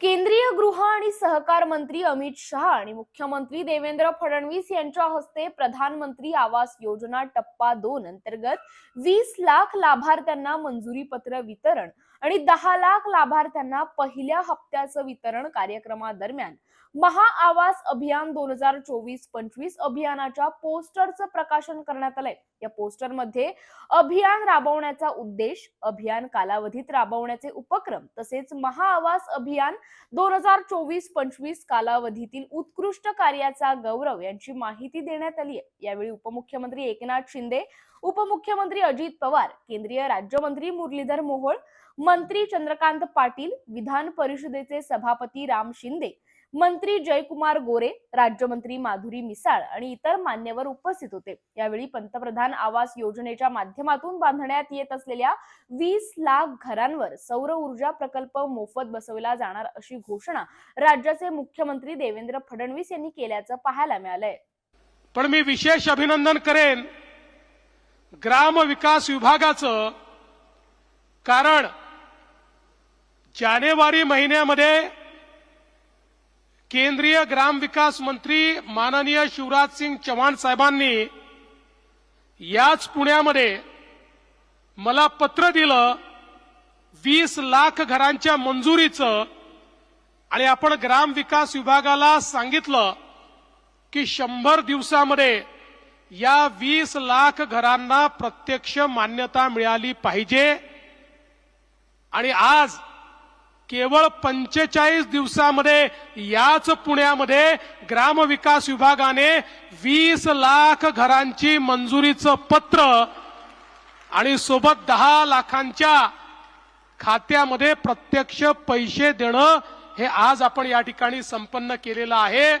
केंद्रीय गृह आणि सहकार मंत्री अमित शहा आणि मुख्यमंत्री देवेंद्र फडणवीस यांच्या हस्ते प्रधानमंत्री आवास योजना टप्पा दोन अंतर्गत वीस लाख लाभार्थ्यांना मंजुरी पत्र वितरण आणि दहा लाख लाभार्थ्यांना पहिल्या हप्त्याचं वितरण कार्यक्रमादरम्यान. महाआवास अभियान दोन हजार चोवीस पंचवीस अभियानाच्या पोस्टरचं प्रकाशन करण्यात आलंय. या पोस्टरमध्ये अभियान राबवण्याचा उद्देश अभियान कालावधीत राबवण्याचे उपक्रम तसेच महाआवास अभियान दोन हजार चोवीस पंचवीस कालावधीतील उत्कृष्ट कार्याचा गौरव यांची माहिती देण्यात आली आहे. यावेळी उपमुख्यमंत्री एकनाथ शिंदे उपमुख्यमंत्री अजित पवार केंद्रीय राज्यमंत्री मुरलीधर मोहोळ मंत्री चंद्रकांत पाटील विधान परिषदेचे सभापती राम शिंदे मंत्री जयकुमार गोरे राज्यमंत्री माधुरी मिसाळ आणि इतर मान्यवर उपस्थित होते. यावेळी पंतप्रधान आवास योजनेच्या माध्यमातून बांधण्यात येत असलेल्या वीस लाख घरांवर सौर ऊर्जा प्रकल्प मोफत बसवला जाणार अशी घोषणा राज्याचे मुख्यमंत्री देवेंद्र फडणवीस यांनी केल्याचं पाहायला मिळालंय. पण मी विशेष अभिनंदन करेन ग्राम विकास विभागाचं कारण जानेवारी महिन्यामध्ये केंद्रीय ग्राम विकास मंत्री माननीय शिवराज सिंग चव्हाण साहेबांनी याच पुण्यामध्ये मला पत्र दिलं वीस लाख घरांच्या मंजुरीचं आणि आपण ग्राम विकास विभागाला सांगितलं की शंभर दिवसामध्ये या वीस लाख घरांना प्रत्यक्ष मान्यता मिळाली पाहिजे. आणि आज केवळ पंचेचाळीस दिवसामध्ये याच पुण्यामध्ये ग्रामविकास विभागाने वीस लाख घरांची मंजुरीचं पत्र आणि सोबत दहा लाखांच्या खात्यामध्ये प्रत्यक्ष पैसे देणं हे आज आपण या ठिकाणी संपन्न केलेलं आहे.